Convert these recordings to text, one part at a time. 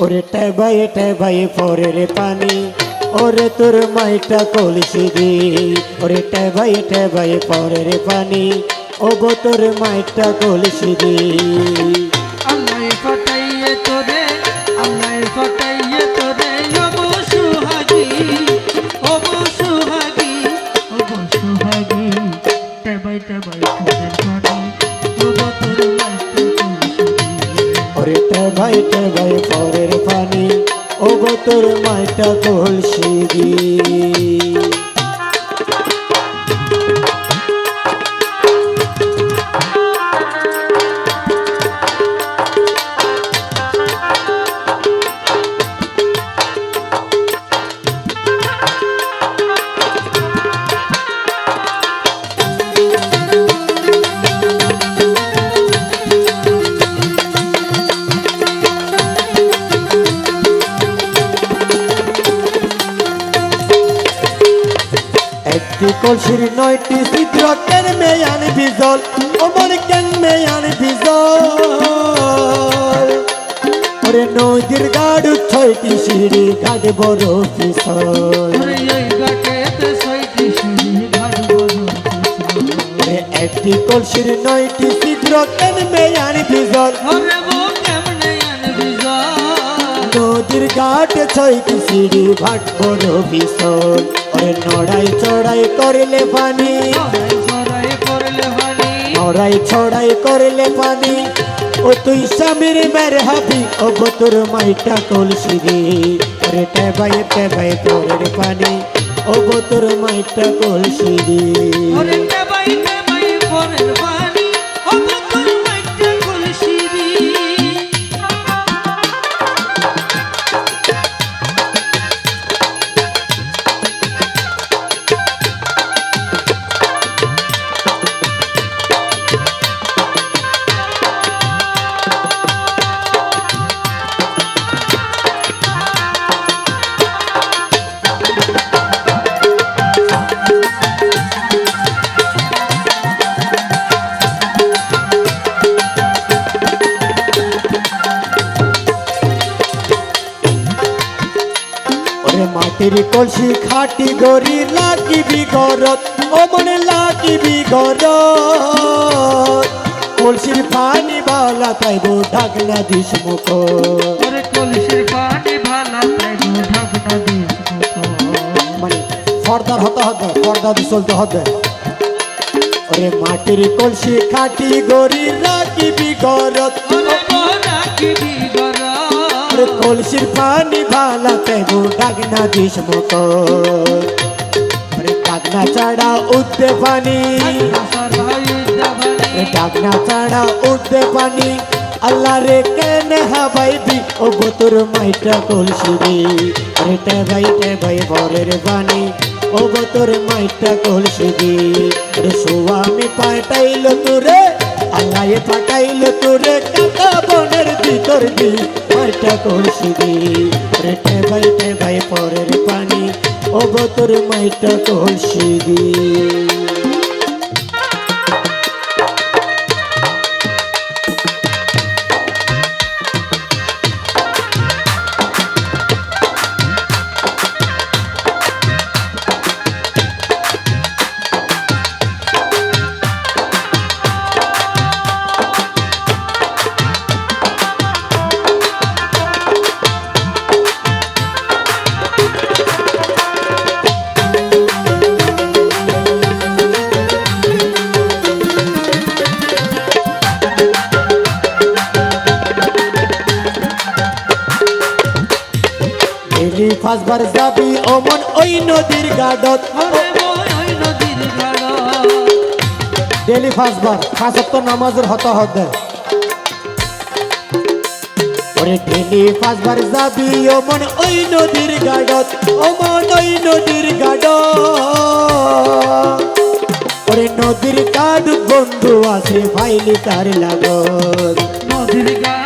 ওরে টেবাই টেবাই পরের পানি। ওরে তোর মাইটা কলসি দি। ওরে টেবাই টেবাই পরের পানি। ও তোর মাইটা কলসি দি। ওরে ভাই পরের পানি ও গো তোর মাইটা কলসি দি কলসির নয়টি চিত্র কেন মেয়ান বিজল ওমর কেন মেয়ান বিজল? ওরে নদীর গাড়ু ছয়টি সিঁড়ি গাড় বড় পিছল একটি কলসির নয়টি চিত্র কেন মেয়ান বিজল? নদীর ঘাট ছয়টি সিঁড়ি ভাট বড় পিছল নড়াই চড়াই করলে পানি। নড়াই ছড়াই করলে পানি। ও তুই স্বামীর মের হাবি ও তোর মাইটা কলসি রে রে টেবাই টেবাই তোর পানি ও তোর মাইটা কলসি রে মাটির কলসি খাটি গরি লাগিবি গরত ও মনে লাগিবি গরত। কলসির পানি বালা তাইব ঢাকনা দিস মুখ কলসির পানি ভালা তাইবো ঢাকনা দিস মানে ফর্দার হতে হবে ফর্দা দিয়ে চলতে হবে ওরে মাটির কলসি খাটি গরি রাখিবি গরত। রাখিবি কলসির পানি ভালা তেবু ডাগনা দিস মত। ডাগনা চাড়া উঠতে পানি। ডাগনা চাড়া উঠতে পানি। আল্লাহ রে কেনে হাবাইবি ও গোতর মাইটা কলসি রে ওরে টে ভাই টে ভাই বরের বাণী, ও গোতর মাইটা কলসি রে রে সুয়ামি পাঠাইল তোরে, আল্লাহ পাঠাইল তোরে, কাকা বনের ভিতর দি। মাইটা কলসি রেটে রে টে ভাই পরের পানি। ও বতর মাইটা কলসি ফাঁসবার যাবি অমন ওই নদীর গাডত। ডেলি ফাঁসবার ফাঁসত নামাজের হত হতে ওরে ডেলি ফাঁসবার যাবি অমন ওই নদীর গাডত অমন ওই নদীর গাডত। ওরে নদীর কাদ বন্ধু আছে ফাইলি তার লাগত।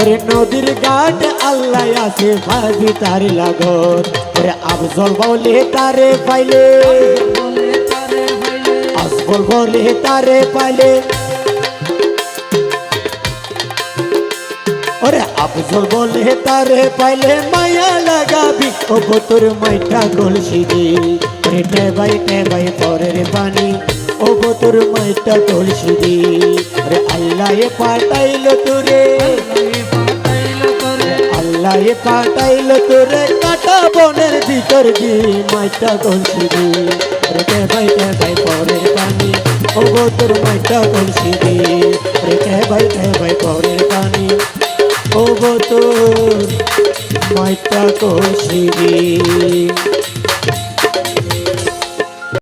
ওরে নদীর ঘাট আল্লাহ আছে, ভাবি তার লাগত ওরে আফজল বলে তারে পাইলে। আসবল বলে তারে পাইলে। ওরে আফজল বলে তারে পাইলে, মায়া লাগাবি। ও তোর মাইটা কলসি দি। রে টেবাই টেবাই পরের পানি। ও তোর মাইটা কলসি দি। রে আল্লাহ পাঠাইলো তোরে। আল্লাহ পাঠাইলো তোরে কাটা বনের ভিতর দি মাইটা গলছি দি রে কে ভাই পরের পানি ও তোর মাইটা গলছি দি রে ভাই টেবাই